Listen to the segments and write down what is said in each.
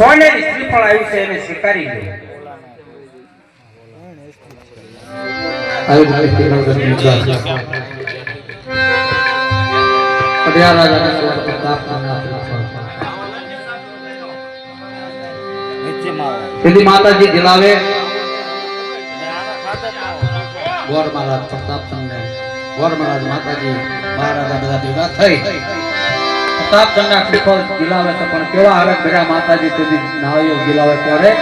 સોનેરી શ્રીફળ આવ્યું છે એને સ્વીકારી લો. પ્રતાપ. માતાજી દિલાવે ગોર મહારાજ પ્રતાપચંદ ગોર મહારાજ માતાજી, મહારાજા બધા ભેગા થઈ. પ્રતાપચંદના શ્રીફળ ગિલાવે છે. પણ કેવા હાલત બધા માતાજી સુધી નાયો ગિલાવે ત્યારે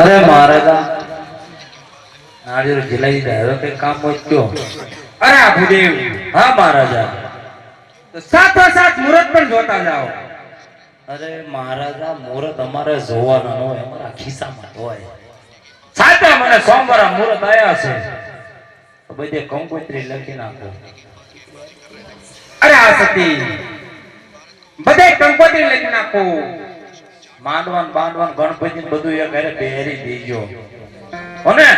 અરે મહારાજા નાળિયેર જલાઈ દીધા હવે કઈ કામ હોય અરે આભુદેવ હા મહારાજા. તો સાથોસાથ મુહૂર્ત પણ જોતા જાઓ. અરે મહારાજા, મુહૂર્ત અમારે જોવાના હોય, અમારા ખિસ્સામાં હોય. સાચા મને સોમવારે મુહૂર્ત આવ્યા છે. બધે કંકોત્રી લખી નાખો. અરે આ સતી, બધે કંકોત્રી લખી નાખો. માંડવાન બાંડવાન ગણપતિ બધું એક ઘરે પહેરી દીજો. અને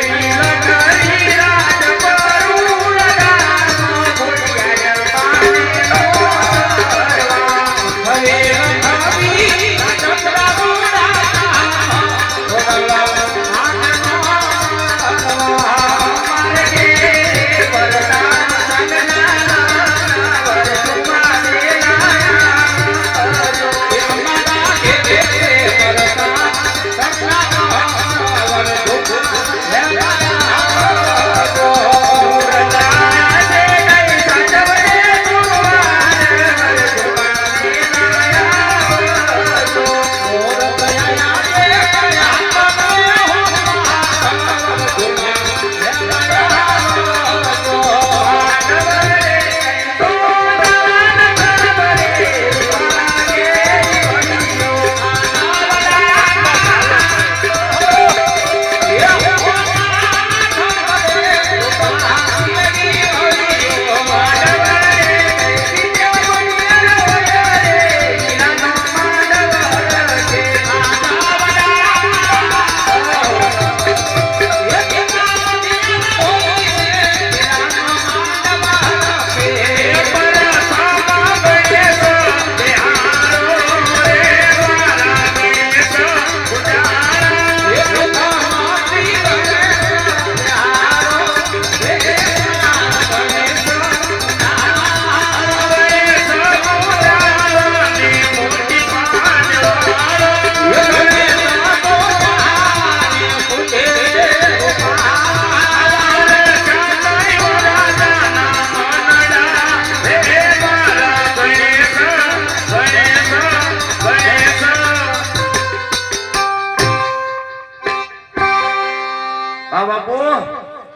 Hey!